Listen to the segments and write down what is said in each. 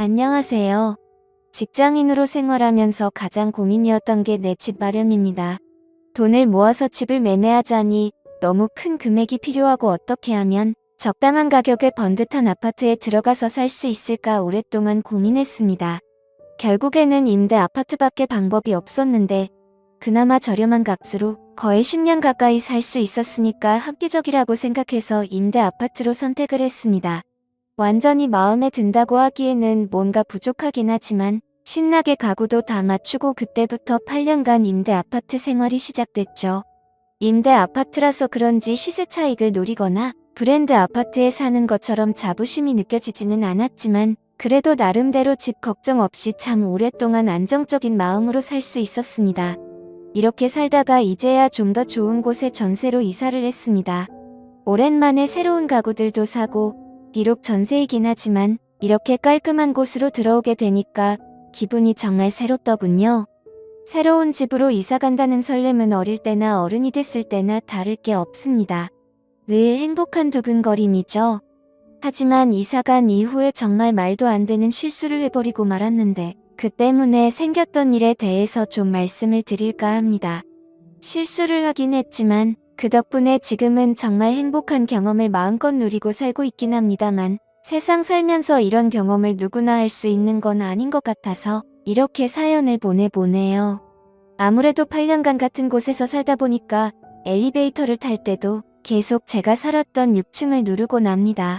안녕하세요. 직장인으로 생활하면서 가장 고민이었던 게 내 집 마련입니다. 돈을 모아서 집을 매매하자니 너무 큰 금액이 필요하고 어떻게 하면 적당한 가격에 번듯한 아파트에 들어가서 살 수 있을까 오랫동안 고민했습니다. 결국에는 임대 아파트밖에 방법이 없었는데 그나마 저렴한 값으로 거의 10년 가까이 살 수 있었으니까 합리적이라고 생각해서 임대 아파트로 선택을 했습니다. 완전히 마음에 든다고 하기에는 뭔가 부족하긴 하지만 신나게 가구도 다 맞추고 그때부터 8년간 임대 아파트 생활이 시작됐죠. 임대 아파트라서 그런지 시세 차익을 노리거나 브랜드 아파트에 사는 것처럼 자부심이 느껴지지는 않았지만 그래도 나름대로 집 걱정 없이 참 오랫동안 안정적인 마음으로 살 수 있었습니다. 이렇게 살다가 이제야 좀 더 좋은 곳에 전세로 이사를 했습니다. 오랜만에 새로운 가구들도 사고 비록 전세이긴 하지만 이렇게 깔끔한 곳으로 들어오게 되니까 기분이 정말 새롭더군요. 새로운 집으로 이사 간다는 설렘은 어릴 때나 어른이 됐을 때나 다를 게 없습니다. 늘 행복한 두근거림이죠. 하지만 이사 간 이후에 정말 말도 안 되는 실수를 해버리고 말았는데 그 때문에 생겼던 일에 대해서 좀 말씀을 드릴까 합니다. 실수를 하긴 했지만 그 덕분에 지금은 정말 행복한 경험을 마음껏 누리고 살고 있긴 합니다만 세상 살면서 이런 경험을 누구나 할 수 있는 건 아닌 것 같아서 이렇게 사연을 보내보네요. 아무래도 8년간 같은 곳에서 살다 보니까 엘리베이터를 탈 때도 계속 제가 살았던 6층을 누르고 납니다.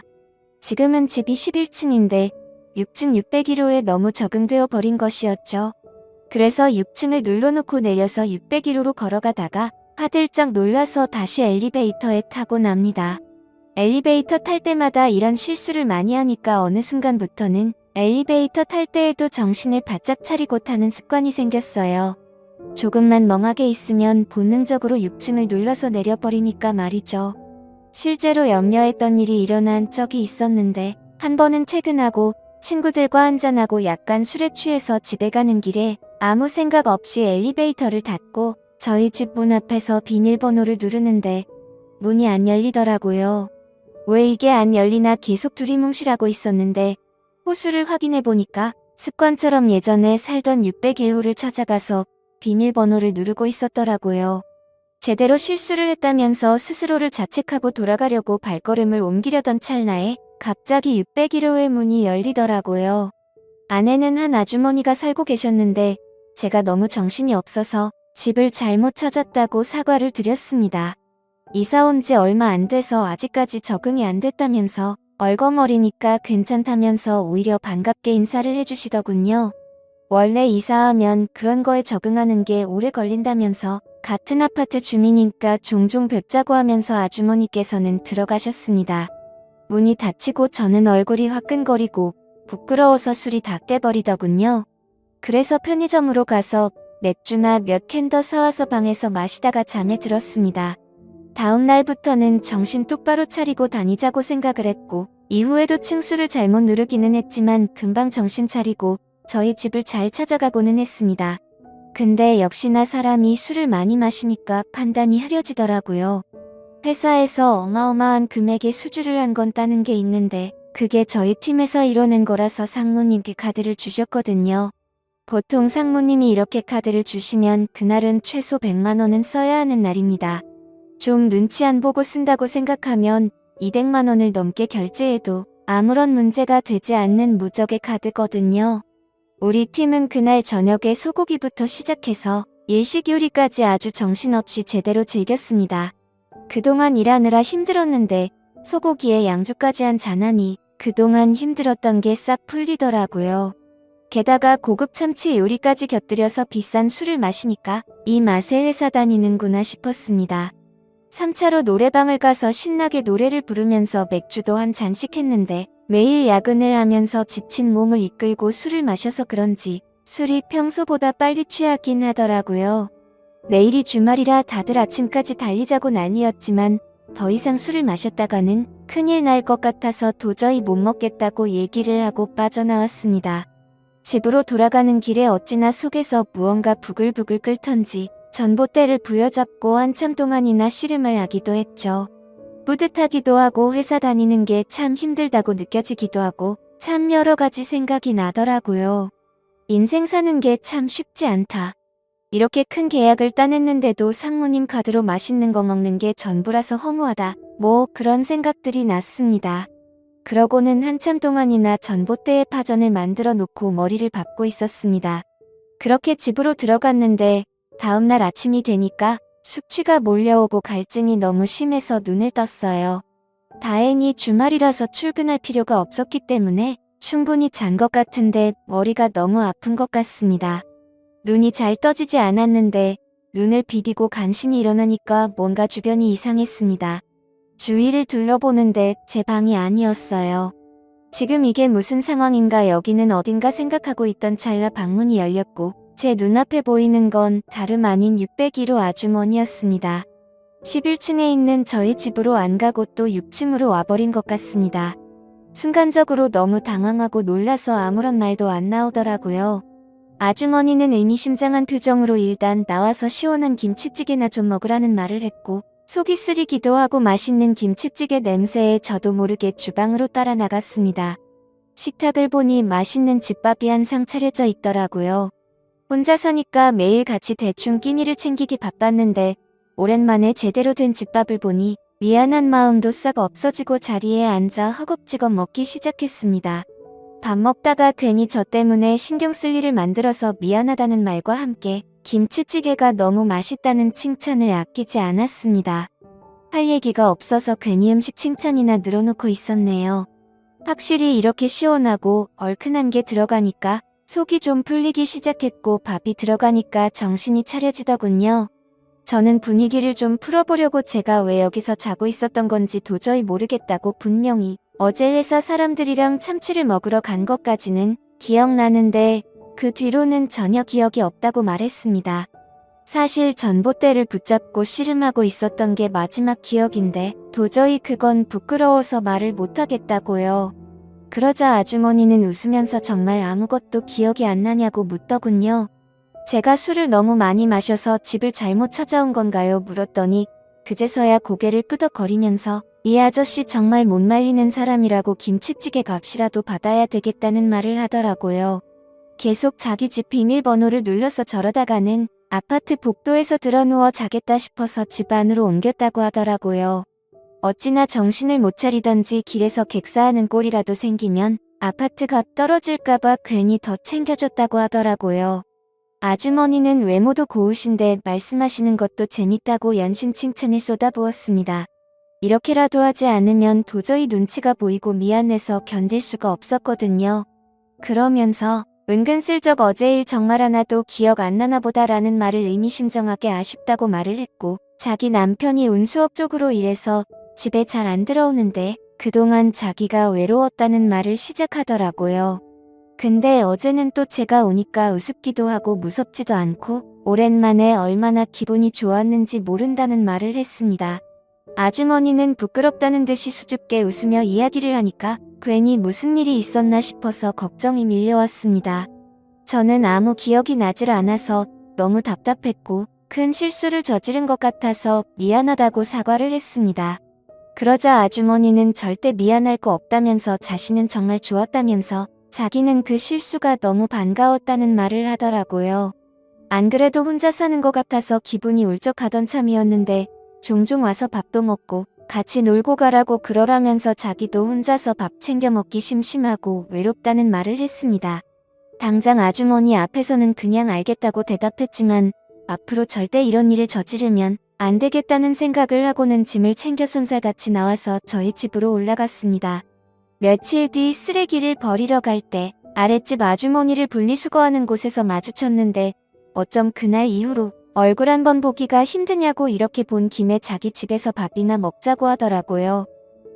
지금은 집이 11층인데 6층 601호에 너무 적응되어 버린 것이었죠. 그래서 6층을 눌러놓고 내려서 601호로 걸어가다가 화들짝 놀라서 다시 엘리베이터에 타고 납니다. 엘리베이터 탈 때마다 이런 실수를 많이 하니까 어느 순간부터는 엘리베이터 탈 때에도 정신을 바짝 차리고 타는 습관이 생겼어요. 조금만 멍하게 있으면 본능적으로 6층을 눌러서 내려버리니까 말이죠. 실제로 염려했던 일이 일어난 적이 있었는데 한 번은 퇴근하고 친구들과 한잔하고 약간 술에 취해서 집에 가는 길에 아무 생각 없이 엘리베이터를 닫고 저희 집 문 앞에서 비밀번호를 누르는데 문이 안 열리더라고요. 왜 이게 안 열리나 계속 두리뭉실하고 있었는데 호수를 확인해 보니까 습관처럼 예전에 살던 601호를 찾아가서 비밀번호를 누르고 있었더라고요. 제대로 실수를 했다면서 스스로를 자책하고 돌아가려고 발걸음을 옮기려던 찰나에 갑자기 601호의 문이 열리더라고요. 안에는 한 아주머니가 살고 계셨는데 제가 너무 정신이 없어서 집을 잘못 찾았다고 사과를 드렸습니다. 이사 온 지 얼마 안 돼서 아직까지 적응이 안 됐다면서 얼거머리니까 괜찮다면서 오히려 반갑게 인사를 해주시더군요. 원래 이사하면 그런 거에 적응하는 게 오래 걸린다면서 같은 아파트 주민이니까 종종 뵙자고 하면서 아주머니께서는 들어가셨습니다. 문이 닫히고 저는 얼굴이 화끈거리고 부끄러워서 술이 다 깨버리더군요. 그래서 편의점으로 가서 맥주나 몇 캔 더 사와서 방에서 마시다가 잠에 들었습니다. 다음 날부터는 정신 똑바로 차리고 다니자고 생각을 했고 이후에도 층수를 잘못 누르기는 했지만 금방 정신 차리고 저희 집을 잘 찾아가고는 했습니다. 근데 역시나 사람이 술을 많이 마시니까 판단이 흐려지더라고요. 회사에서 어마어마한 금액의 수주를 한 건 따는 게 있는데 그게 저희 팀에서 이뤄낸 거라서 상무님께 카드를 주셨거든요. 보통 상무님이 이렇게 카드를 주시면 그날은 최소 100만 원은 써야 하는 날입니다. 좀 눈치 안 보고 쓴다고 생각하면 200만 원을 넘게 결제해도 아무런 문제가 되지 않는 무적의 카드거든요. 우리 팀은 그날 저녁에 소고기부터 시작해서 일식 요리까지 아주 정신없이 제대로 즐겼습니다. 그동안 일하느라 힘들었는데 소고기에 양주까지 한 잔하니 그동안 힘들었던 게 싹 풀리더라고요. 게다가 고급 참치 요리까지 곁들여서 비싼 술을 마시니까 이 맛에 회사 다니는구나 싶었습니다. 3차로 노래방을 가서 신나게 노래를 부르면서 맥주도 한 잔씩 했는데 매일 야근을 하면서 지친 몸을 이끌고 술을 마셔서 그런지 술이 평소보다 빨리 취하긴 하더라고요. 내일이 주말이라 다들 아침까지 달리자고 난리였지만 더 이상 술을 마셨다가는 큰일 날 것 같아서 도저히 못 먹겠다고 얘기를 하고 빠져나왔습니다. 집으로 돌아가는 길에 어찌나 속에서 무언가 부글부글 끓던지 전봇대를 부여잡고 한참 동안이나 씨름을 하기도 했죠. 뿌듯하기도 하고 회사 다니는 게 참 힘들다고 느껴지기도 하고 참 여러 가지 생각이 나더라고요. 인생 사는 게 참 쉽지 않다. 이렇게 큰 계약을 따냈는데도 상무님 카드로 맛있는 거 먹는 게 전부라서 허무하다. 뭐 그런 생각들이 났습니다. 그러고는 한참 동안이나 전봇대에 파전을 만들어 놓고 머리를 박고 있었습니다. 그렇게 집으로 들어갔는데 다음날 아침이 되니까 숙취가 몰려오고 갈증이 너무 심해서 눈을 떴어요. 다행히 주말이라서 출근할 필요가 없었기 때문에 충분히 잔 것 같은데 머리가 너무 아픈 것 같습니다. 눈이 잘 떠지지 않았는데 눈을 비비고 간신히 일어나니까 뭔가 주변이 이상했습니다. 주위를 둘러보는데 제 방이 아니었어요. 지금 이게 무슨 상황인가 여기는 어딘가 생각하고 있던 찰나 방문이 열렸고 제 눈앞에 보이는 건 다름 아닌 601호 아주머니였습니다. 11층에 있는 저희 집으로 안 가고 또 6층으로 와버린 것 같습니다. 순간적으로 너무 당황하고 놀라서 아무런 말도 안 나오더라고요. 아주머니는 의미심장한 표정으로 일단 나와서 시원한 김치찌개나 좀 먹으라는 말을 했고 속이 쓰리기도 하고 맛있는 김치찌개 냄새에 저도 모르게 주방으로 따라 나갔습니다. 식탁을 보니 맛있는 집밥이 한 상 차려져 있더라고요. 혼자 사니까 매일 같이 대충 끼니를 챙기기 바빴는데 오랜만에 제대로 된 집밥을 보니 미안한 마음도 싹 없어지고 자리에 앉아 허겁지겁 먹기 시작했습니다. 밥 먹다가 괜히 저 때문에 신경 쓸 일을 만들어서 미안하다는 말과 함께 김치찌개가 너무 맛있다는 칭찬을 아끼지 않았습니다. 할 얘기가 없어서 괜히 음식 칭찬이나 늘어놓고 있었네요. 확실히 이렇게 시원하고 얼큰한 게 들어가니까 속이 좀 풀리기 시작했고 밥이 들어가니까 정신이 차려지더군요. 저는 분위기를 좀 풀어보려고 제가 왜 여기서 자고 있었던 건지 도저히 모르겠다고 분명히 어제 회사 사람들이랑 참치를 먹으러 간 것까지는 기억나는데 그 뒤로는 전혀 기억이 없다고 말했습니다. 사실 전봇대를 붙잡고 씨름하고 있었던 게 마지막 기억인데 도저히 그건 부끄러워서 말을 못하겠다고요. 그러자 아주머니는 웃으면서 정말 아무것도 기억이 안 나냐고 묻더군요. 제가 술을 너무 많이 마셔서 집을 잘못 찾아온 건가요? 물었더니 그제서야 고개를 끄덕거리면서 이 아저씨 정말 못 말리는 사람이라고 김치찌개 값이라도 받아야 되겠다는 말을 하더라고요. 계속 자기 집 비밀번호를 눌러서 저러다가는 아파트 복도에서 드러누워 자겠다 싶어서 집 안으로 옮겼다고 하더라고요. 어찌나 정신을 못 차리던지 길에서 객사하는 꼴이라도 생기면 아파트 값 떨어질까봐 괜히 더 챙겨줬다고 하더라고요. 아주머니는 외모도 고우신데 말씀하시는 것도 재밌다고 연신 칭찬을 쏟아부었습니다. 이렇게라도 하지 않으면 도저히 눈치가 보이고 미안해서 견딜 수가 없었거든요. 그러면서 은근슬쩍 어제 일 정말 하나도 기억 안 나나 보다라는 말을 의미심장하게 아쉽다고 말을 했고 자기 남편이 운수업 쪽으로 일해서 집에 잘 안 들어오는데 그동안 자기가 외로웠다는 말을 시작하더라고요. 근데 어제는 또 제가 오니까 우습기도 하고 무섭지도 않고 오랜만에 얼마나 기분이 좋았는지 모른다는 말을 했습니다. 아주머니는 부끄럽다는 듯이 수줍게 웃으며 이야기를 하니까 괜히 무슨 일이 있었나 싶어서 걱정이 밀려왔습니다. 저는 아무 기억이 나질 않아서 너무 답답했고 큰 실수를 저지른 것 같아서 미안하다고 사과를 했습니다. 그러자 아주머니는 절대 미안할 거 없다면서 자신은 정말 좋았다면서 자기는 그 실수가 너무 반가웠다는 말을 하더라고요. 안 그래도 혼자 사는 것 같아서 기분이 울적하던 참이었는데 종종 와서 밥도 먹고 같이 놀고 가라고 그러라면서 자기도 혼자서 밥 챙겨 먹기 심심하고 외롭다는 말을 했습니다. 당장 아주머니 앞에서는 그냥 알겠다고 대답했지만 앞으로 절대 이런 일을 저지르면 안 되겠다는 생각을 하고는 짐을 챙겨 손살같이 나와서 저희 집으로 올라갔습니다. 며칠 뒤 쓰레기를 버리러 갈 때 아랫집 아주머니를 분리수거하는 곳에서 마주쳤는데 어쩜 그날 이후로 얼굴 한 번 보기가 힘드냐고 이렇게 본 김에 자기 집에서 밥이나 먹자고 하더라고요.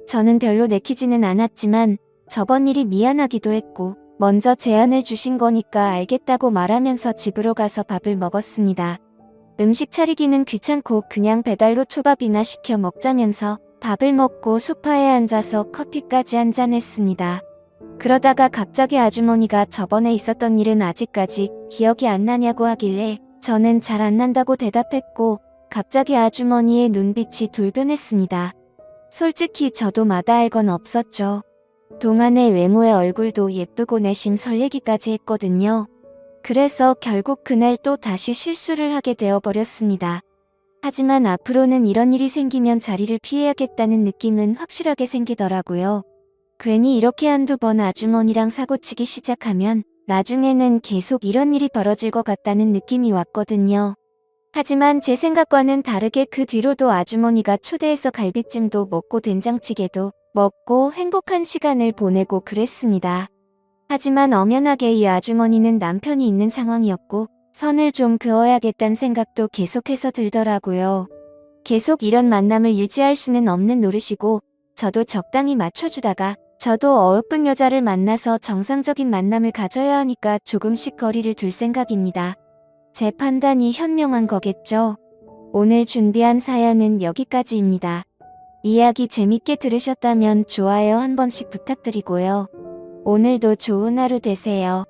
저는 별로 내키지는 않았지만 저번 일이 미안하기도 했고 먼저 제안을 주신 거니까 알겠다고 말하면서 집으로 가서 밥을 먹었습니다. 음식 차리기는 귀찮고 그냥 배달로 초밥이나 시켜 먹자면서 밥을 먹고 소파에 앉아서 커피까지 한 잔 했습니다. 그러다가 갑자기 아주머니가 저번에 있었던 일은 아직까지 기억이 안 나냐고 하길래 저는 잘 안 난다고 대답했고 갑자기 아주머니의 눈빛이 돌변했습니다. 솔직히 저도 마다할 건 없었죠. 동안의 외모의 얼굴도 예쁘고 내심 설레기까지 했거든요. 그래서 결국 그날 또 다시 실수를 하게 되어 버렸습니다. 하지만 앞으로는 이런 일이 생기면 자리를 피해야겠다는 느낌은 확실하게 생기더라고요. 괜히 이렇게 한두 번 아주머니랑 사고치기 시작하면 나중에는 계속 이런 일이 벌어질 것 같다는 느낌이 왔거든요. 하지만 제 생각과는 다르게 그 뒤로도 아주머니가 초대해서 갈비찜도 먹고 된장찌개도 먹고 행복한 시간을 보내고 그랬습니다. 하지만 엄연하게 이 아주머니는 남편이 있는 상황이었고 선을 좀 그어야겠다는 생각도 계속해서 들더라고요. 계속 이런 만남을 유지할 수는 없는 노릇이고 저도 적당히 맞춰주다가 저도 어여쁜 여자를 만나서 정상적인 만남을 가져야 하니까 조금씩 거리를 둘 생각입니다. 제 판단이 현명한 거겠죠. 오늘 준비한 사연은 여기까지입니다. 이야기 재밌게 들으셨다면 좋아요 한 번씩 부탁드리고요. 오늘도 좋은 하루 되세요.